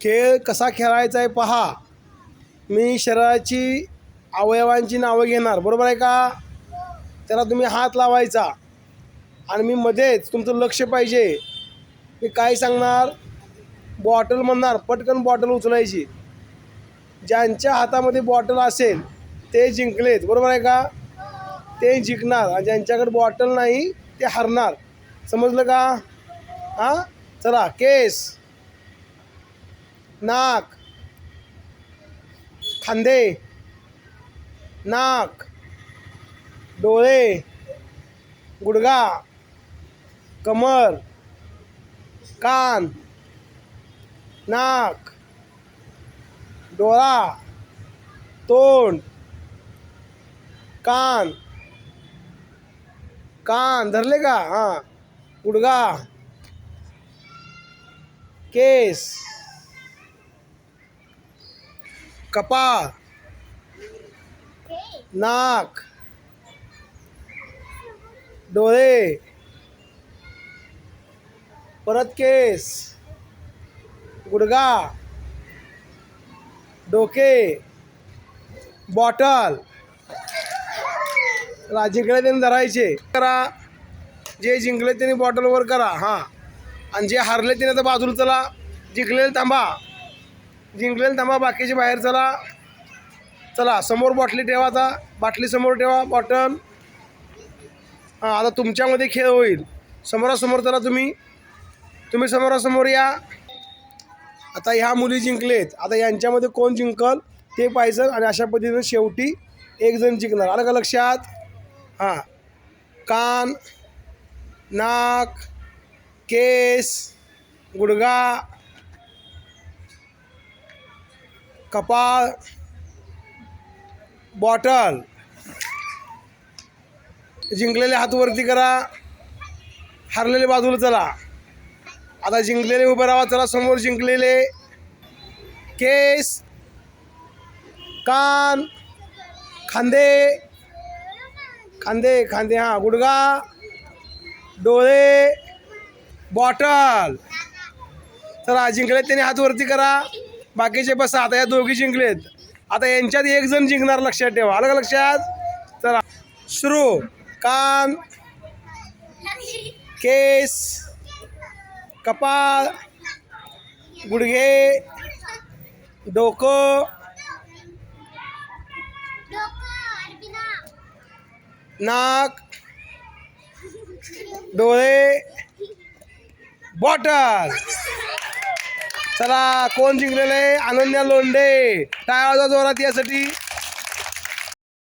खेळ कसा खेळायचा आहे पहा. मी शरीराची अवयवांची नावं घेणार बरोबर आहे का? त्याला तुम्ही हात लावायचा आणि मी मध्येच तुमचं लक्ष पाहिजे. मी काय सांगणार? बॉटल म्हणणार पटकन बॉटल उचलायची. ज्यांच्या हातामध्ये बॉटल असेल ते जिंकलेत बरोबर आहे का? ते जिंकणार आणि ज्यांच्याकडे बॉटल नाही ते हरणार. समजलं का? हां? चला केस. नाक. खांदे. नाक. डोळे. गुडगा कमर. कान. नाक. डोळा. तोंड. कान. कान. धरले का? हां. गुडगा केस. कपाळ. नाक. डोळे. परत केस. गुडगा डोके. बॉटल. चला, जिंकले त्यांनी धरायचे. करा. जे जिंकले त्यांनी बॉटलवर करा. हां. आणि जे हारले त्याने तर बाजूला चला. जिंकलेले थांबा. जिंकलेलं थांबा बाकीचे बाहेर चला. चला समोर बॉटली ठेवा आता. बाटली समोर ठेवा बॉटल हां आता तुमच्यामध्ये खेळ होईल. समोरासमोर चला तुम्ही. तुम्ही समोरासमोर या. आता ह्या मुली जिंकलेत. आता यांच्यामध्ये कोण जिंकल ते पाहिजे आणि अशा पद्धतीनं शेवटी एकजण जिंकणार. आलं का लक्षात? हां. कान नाक केस गुडगा कपाळ बॉटल. जिंकलेले हात वरती करा. हरलेले बाजूला चला. आता जिंकलेले उभे राहा चला समोर जिंकलेले. केस कान खांदे. खांदे खांदे हां गुडगा डोळे बॉटल. चला जिंकलेत त्याने हात वरती करा. बाकीचे बस आता या दोघी जिंकलेत. आता यांच्यात एक जण जिंकणार लक्षात ठेवा. आलं का लक्षात? चला. सुरू. कान. केस. कपाळ. गुडघे. डोकं. नाक. डोळे. बॉटल. चला कोण जिंकलेलं आहे? अनन्या लोंढे. टाळाचा जोरात यासाठी.